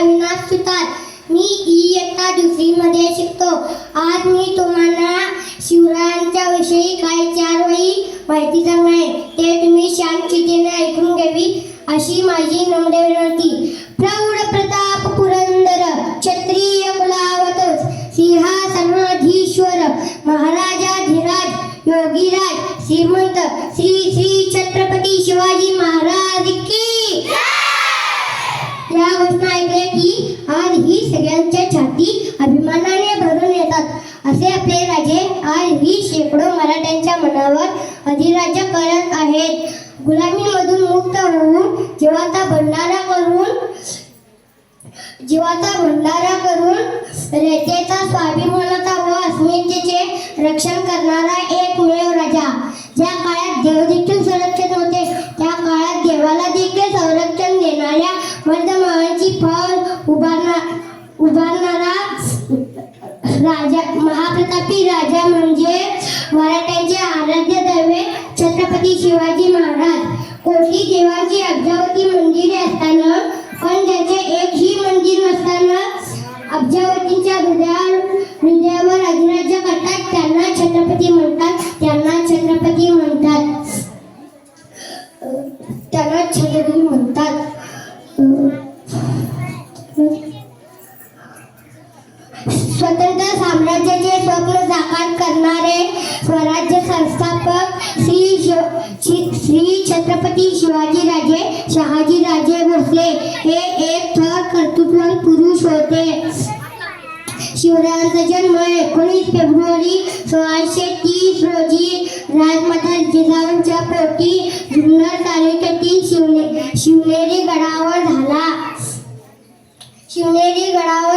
अविनाश सुतार मी इयत्ता दुसरीमध्ये शिकतो. आज मी तुम्हाला शिवरायांच्या विषयी काही चार वही माहिती सांगणार आहे. ते तुम्ही शांतचितेने ऐकून घ्यावी अशी माझी नम्र विनंती. प्रौढ प्रताप पुरंदर क्षत्रिय कुलावत सिंहासनाधीश्वर महाराजा धीराज योगीराज श्रीमंत श्री श्री छत्रपती शिवाजी महाराज की या घोषणा की आज ही सगळ्यांच्या छाती अभिमानाने भरून येतात. असे आपले राजे आज ही शेकडो मराठ्यांच्या मनावर अधिराज्य करत आहेत. गुलामीमधून मुक्त होऊन जीवाचा भंडारा करून जीवाचा भंडारा करून रेतेचा स्वाभिमानाचा व अस्मितेचे रक्षण करणारा एकमेव राजा. ज्या काळात देव देखील संरक्षण होते त्या काळात देवाला देखील संरक्षण देणाऱ्या वर्धमान उभारणार उभारणारा राजा महाप्रतापी राजा म्हणजे मराठ्यांचे आराध्य दैवे छत्रपती शिवाजी महाराज. कोटी देवांची अब्जावती मंदिरे असताना पण त्याचे एकही मंदिर स्वतंत्र साम्राज्याचे स्वप्न साकार करणारे स्वराज्य संस्थापक श्री श्री छत्रपती शिवाजी राजे शहाजी राजे भोसले हे एक थोर कर्तृत्ववान पुरुष होते. शिवरायांचा जन्म एकोणीस फेब्रुवारी सोळाशे तीस रोजी राजमाता जिजाऊंच्या पोटी जुन्नर तालुक्यातील शिवने शिवनेरी गडावर झाला. शिवनेरी गडावर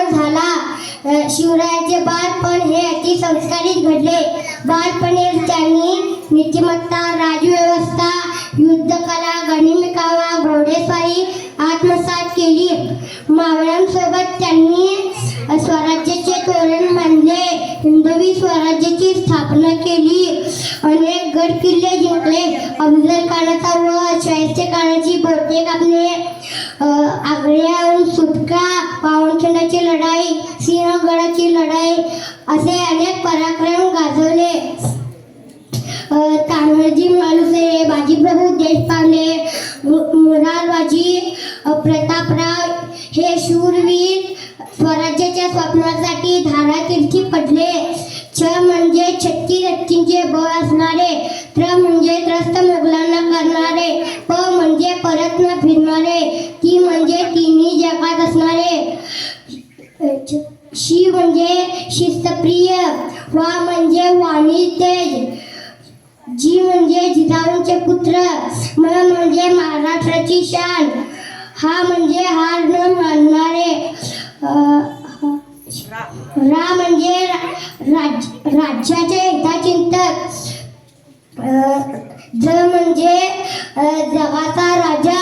शिवरायाचे बालपण हे अति संस्कारित घडले. बालपणे त्यांनी नीतिमत्ता राजव्यवस्था युद्धकला गणिमिकावा घोडेस्वारी आत्मसात केली. मावळ्यांसोबत त्यांनी स्वराज्याचे तोरण बांधले. हिंदवी स्वराज्याची स्थापना केली. अनेक गड किल्ले जिंकले. अफजल खानाचा व शाहिस्ते खानाची बहुतेक आपले अ, आग्र्याहून सुटका पावणखेडाची लढाई सिंहगडाची लढाई असे अनेक पराक्रम गाजवले. तानाजी मालुसरे बाजीप्रभू देशपांडे मु- मुरारबाजी प्रतापराव हे शूरवीर स्वराज्याच्या स्वप्नासाठी धारातीर्थी पडले. छ म्हणजे छत्ती रत्तींचे बळ असणारे त्र म्हणजे त्रस्त मुघलांना करणारे प म्हणजे परत न फिरणारे ती म्हणजे तिन्ही जगात असणारे. शी म्हणजे शिस्तप्रिय वा म्हणजे वाणी तेज जी म्हणजे जिजाऊंचे पुत्र म म्हणजे महाराष्ट्राची शान हा म्हणजे हार न मानणारे रा म्हणजे राज राज्याचे हिताचिंतक ज म्हणजे जगाचा राजा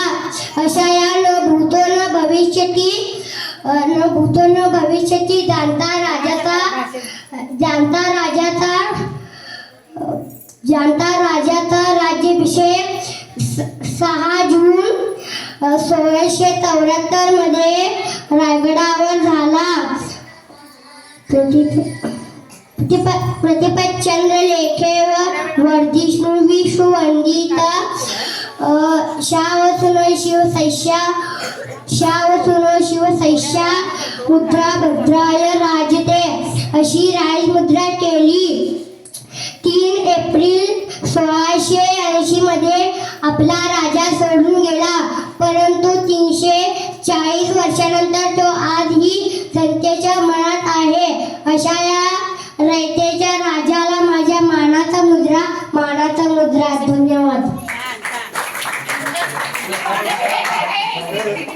अशा या न भूतो न भविष्यती न भूतो न भविष्यती जाणता राजाचा जाणता राजाचा जाणता राजाचा राज्याभिषेक स- सहा जून सोळाशे चौऱ्याहत्तरमध्ये रायगडावर झाला प्रतिप प्रतिप- प्रतिपत चंद्र लेखेवर शिव विश्ववंदित शावसुन शिवसैष्या शावसुन शिवसैष्या मुद्रा भद्राय राजते अशी राजमुद्रा केली. तीन एप्रिल सोळाशे ऐंशी मध्ये आपला राजा सोडून गेला. परंतु तीनशे चाळीस वर्षानंतर तो आजही जनतेच्या मनात अशा या रयतेच्या राजाला माझ्या मानाचा मुद्रा मानाचा मुद्रा. धन्यवाद.